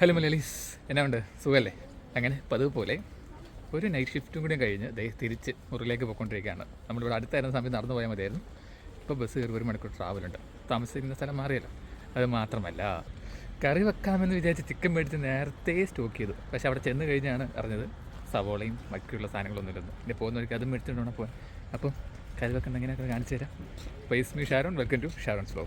Hello Malayalees എന്നാ ഉണ്ട് സുഖമല്ലേ അങ്ങനെ പതിവ് പോലെ ഒരു നൈറ്റ് ഷിഫ്റ്റും കൂടി കഴിഞ്ഞ് ദേ തിരിച്ച് മുറിയിലേക്ക് പോയിക്കൊണ്ടിരിക്കുകയാണ്. നമ്മളിവിടെ അടുത്തായിരുന്ന സമയത്ത് നടന്നു പോയാൽ മതിയായിരുന്നു. ഇപ്പോൾ ബസ് കയറി ഒരു മണിക്കൂർ ട്രാവലുണ്ട് താമസിക്കുന്ന സ്ഥലം മാറിയല്ലോ. അത് മാത്രമല്ല കറി വെക്കാമെന്ന് വിചാരിച്ച് ചിക്കൻ മേടിച്ച് നേരത്തെ സ്റ്റോക്ക് ചെയ്തു. പക്ഷേ അവിടെ ചെന്ന് കഴിഞ്ഞാണ് അറിഞ്ഞത് സവോളയും ബാക്കിയുള്ള സാധനങ്ങളൊന്നും ഇല്ലെന്ന്. ഇനി പോകുന്ന വഴിക്ക് അതും മേടിച്ചിട്ടുണ്ടോ? പോകാൻ അപ്പം കറി വെക്കുന്ന എങ്ങനെയൊക്കെ കാണിച്ചു തരാം. Wise me Sharon welcome to Sharon slow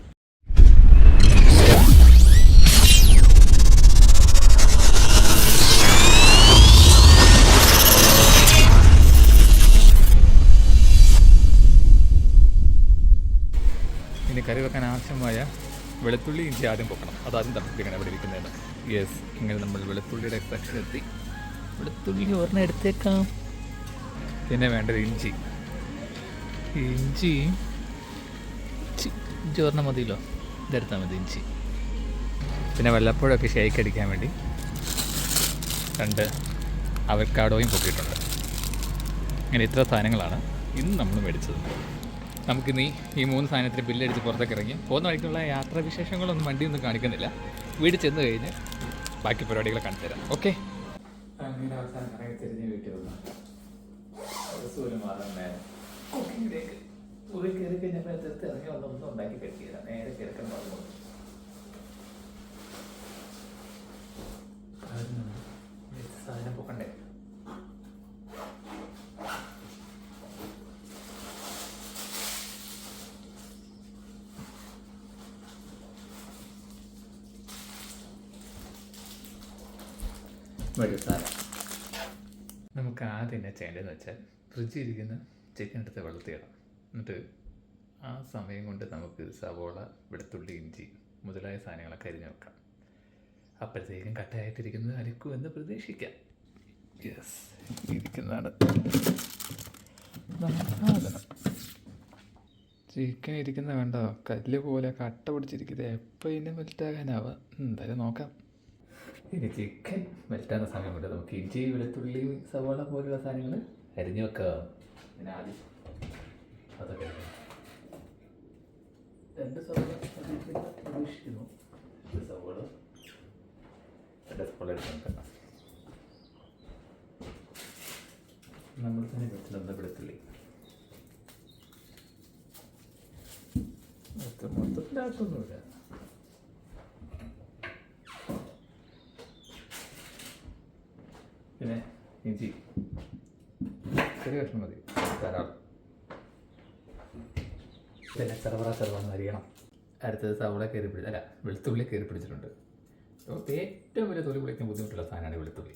ഇനി കറി വെക്കാൻ ആവശ്യമായ വെളുത്തുള്ളി ഇഞ്ചി ആദ്യം പൊക്കണം. അതാദ്യം തപ്പിപ്പിക്കണം ഇവിടെ ഇരിക്കുന്നതിന്. യെസ് ഇങ്ങനെ നമ്മൾ വെളുത്തുള്ളിയുടെ സെക്ഷൻ എത്തി. വെളുത്തുള്ളി ഒരെണ്ണം എടുത്തേക്കാം. പിന്നെ വേണ്ടത് ഇഞ്ചി. ഇഞ്ചി. ഇഞ്ചി ഇഞ്ചി ഒരെണ്ണം മതിയല്ലോ. ഇതെടുത്താൽ മതി ഇഞ്ചി. പിന്നെ വല്ലപ്പോഴൊക്കെ ഷേക്ക് അടിക്കാൻ വേണ്ടി രണ്ട് അവക്കാടോയും പൊക്കിയിട്ടുണ്ട്. ഇങ്ങനെ ഇത്ര സാധനങ്ങളാണ് ഇന്ന് നമ്മൾ മേടിച്ചത്. നമുക്കിന്ന് ഈ മൂന്ന് സാധനത്തിന് ബില്ലടിച്ച് പുറത്തേക്ക് ഇറങ്ങി പോകുന്ന വഴിക്കുള്ള യാത്രാവിശേഷങ്ങളൊന്നും വണ്ടിയൊന്നും കാണിക്കുന്നില്ല. വീട് ചെന്ന് കഴിഞ്ഞ് ബാക്കി പരിപാടികളെ കാണിച്ചു തരാം ഓക്കെ? അങ്ങനെ അവസാനം ഇറങ്ങി വീട്ടിൽ ഇറങ്ങി വന്നൊന്നും ഉണ്ടാക്കി കഴിക്കുക നേരെ കിടക്കാൻ പറഞ്ഞു സാധനം പൊക്കണ്ടേ വരും സാധനം നമുക്ക് ആദ്യം എന്നാ ചെയ്യേണ്ടതെന്ന് വെച്ചാൽ ഫ്രിഡ്ജിൽ ഇരിക്കുന്ന ചിക്കൻ എടുത്ത് വെള്ളത്തിയിടാം എന്നിട്ട് ആ സമയം കൊണ്ട് നമുക്ക് സവോള വെളുത്തുള്ളി ഇഞ്ചി മുതലായ സാധനങ്ങളൊക്കെ അരിഞ്ഞു വെക്കാം. അപ്പോഴത്തേക്കും കട്ടയായിട്ടിരിക്കുന്നത് അരിക്കുമെന്ന് പ്രതീക്ഷിക്കാം. യെസ് ഇരിക്കുന്നതാണ്. ചിക്കൻ ഇരിക്കുന്ന കണ്ടോ? കല്ല് പോലെ കട്ട പിടിച്ചിരിക്കുന്നത് എപ്പോൾ ഇതിനെ മെൽറ്റാകാനാവാം എന്തായാലും നോക്കാം. ഇനി ചിക്കൻ മെൽറ്റാകുന്ന സമയം കൊണ്ട് നമുക്ക് ഇഞ്ചി വെളുത്തുള്ളി സവാള പോലുള്ള സാധനങ്ങൾ അരിഞ്ഞു വെക്കാം. പിന്നെ ആദ്യം അതൊക്കെ രണ്ട് സവാള പ്രതീക്ഷിക്കുന്നു. സവാള രണ്ട് സവാള എടുത്ത് നമ്മൾ തന്നെ വെച്ചിട്ടുണ്ട് വെളുത്തുള്ളി. മൊത്തം പിന്നെ ഇഞ്ചി. ചെറിയ കഷ്ണം മതി. ധാരാളം പിന്നെ ചെറുപറ ചെറുപറന്ന് അരിയണം അടുത്തത് സവള കയറി പിടി അല്ല വെളുത്തുള്ളി കയറി പിടിച്ചിട്ടുണ്ട്. അപ്പോൾ ഏറ്റവും വലിയ തൊലി പൊളിക്കാൻ ബുദ്ധിമുട്ടുള്ള സാധനമാണ് വെളുത്തുള്ളി.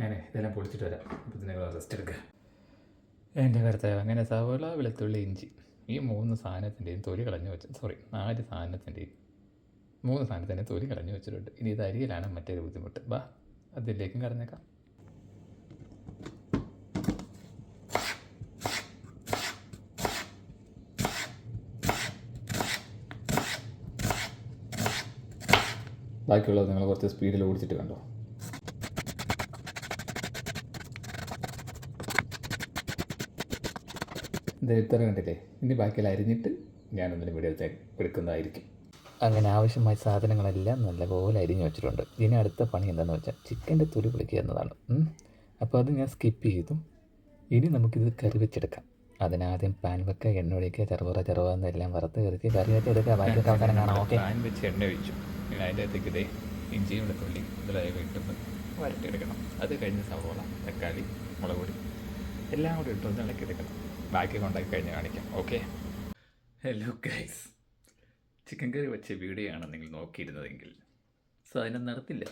ഞാനേ ഇതെല്ലാം പൊളിച്ചിട്ട് വരാം. അപ്പോൾ നിങ്ങൾ റെസ്റ്റ് എടുക്കുക എന്റെ കർത്താവ് അങ്ങനെ സവോള വെളുത്തുള്ളി ഇഞ്ചി. ഈ മൂന്ന് സാധനത്തിന്റെയും തൊലി കളഞ്ഞു വെച്ച സോറി നാല് സാധനത്തിന്റെയും മൂന്ന് സാധനത്തിന്റെ തൊലി കളഞ്ഞു വെച്ചിട്ടുണ്ട്. ഇനി ഇത് അരിയിലാണ് മറ്റൊരു ബുദ്ധിമുട്ട്. ബാ അതിലേക്കും കടന്നേക്കാം ബാക്കിയുള്ളത് നിങ്ങൾ കുറച്ച് സ്പീഡിൽ ഓടിച്ചിട്ട് കണ്ടോ? ഇത്ര കണ്ടില്ലേ? ഇനി ബാക്കിയെല്ലാം അരിഞ്ഞിട്ട് ഞാനൊന്നിനും വീഡിയോ എടുക്കുന്നതായിരിക്കും. അങ്ങനെ ആവശ്യമായ സാധനങ്ങളെല്ലാം നല്ലപോലെ അരിഞ്ഞു വെച്ചിട്ടുണ്ട്. ഇനി അടുത്ത പണി എന്താണെന്ന് വെച്ചാൽ ചിക്കന്റെ തൊലി പൊളിക്കുക എന്നതാണ്. അപ്പോൾ അത് ഞാൻ സ്കിപ്പ് ചെയ്തു. ഇനി നമുക്കിത് കറി വെച്ചെടുക്കാം. അതിനാദ്യം പാൻ വെക്കുക എണ്ണ ഒഴിക്കുക ചെറുപറ ചെറുപ എന്നെല്ലാം വറുത്ത് കറിച്ച് കറി വെച്ച് എടുക്കുക. ബാക്കി കാണാം. ഓക്കെ പാൻ വെച്ച് എണ്ണ ഒഴിച്ചു. അതിന്റെ അകത്തേക്ക് ഇതേ ഇഞ്ചിയും വെളുത്തുള്ളി ഇട്ടൊന്ന് വരട്ടിയെടുക്കണം. അത് കഴിഞ്ഞ് സവോള തക്കാളി മുളക് പൊടി എല്ലാം കൂടി ഇട്ടൊന്ന് ഇളക്കിയെടുക്കണം. ബാക്കി കൊണ്ടാക്കി കഴിഞ്ഞ് കാണിക്കാം. ഓക്കെ ഹലോ ഗൈസ് ചിക്കൻ കറി വെച്ച വീഡിയോ ആണ് നിങ്ങൾ നോക്കിയിരുന്നതെങ്കിൽ. സാധനം നടത്തില്ല.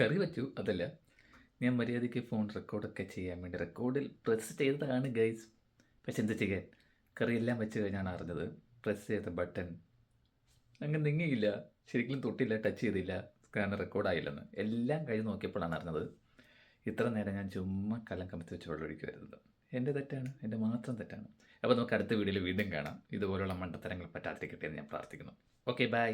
കറി വെച്ചു അതല്ല. ഞാൻ മര്യാദയ്ക്ക് ഫോൺ റെക്കോർഡൊക്കെ ചെയ്യാൻ വേണ്ടി റെക്കോർഡിൽ പ്രസ് ചെയ്തതാണ് ഗൈസ് പക്ഷെ എന്ത് ചെയ്യാൻ? കറിയെല്ലാം വെച്ച് കഴിഞ്ഞാണ് അറിഞ്ഞത്. പ്രസ് ചെയ്ത ബട്ടൺ അങ്ങനെ നീങ്ങിയില്ല. ശരിക്കും തൊട്ടില്ല ടച്ച് ചെയ്തില്ല. കാരണം റെക്കോർഡായില്ലെന്ന് എല്ലാം കഴിഞ്ഞ് നോക്കിയപ്പോഴാണ് അറിഞ്ഞത്. ഇത്ര നേരം ഞാൻ ചുമ്മാ കലം കമത്തി വെച്ച് വെള്ളം ഒഴിക്കുമായിരുന്നത് എന്റെ തെറ്റാണ് എന്റെ മാത്രം തെറ്റാണ്. അപ്പോൾ നമുക്ക് അടുത്ത വീഡിയോയിൽ വീണ്ടും കാണാം. ഇതുപോലുള്ള മണ്ടത്തരങ്ങൾ പറ്റാതിരിക്കട്ടെ എന്ന് ഞാൻ പ്രാർത്ഥിക്കുന്നു. Okay bye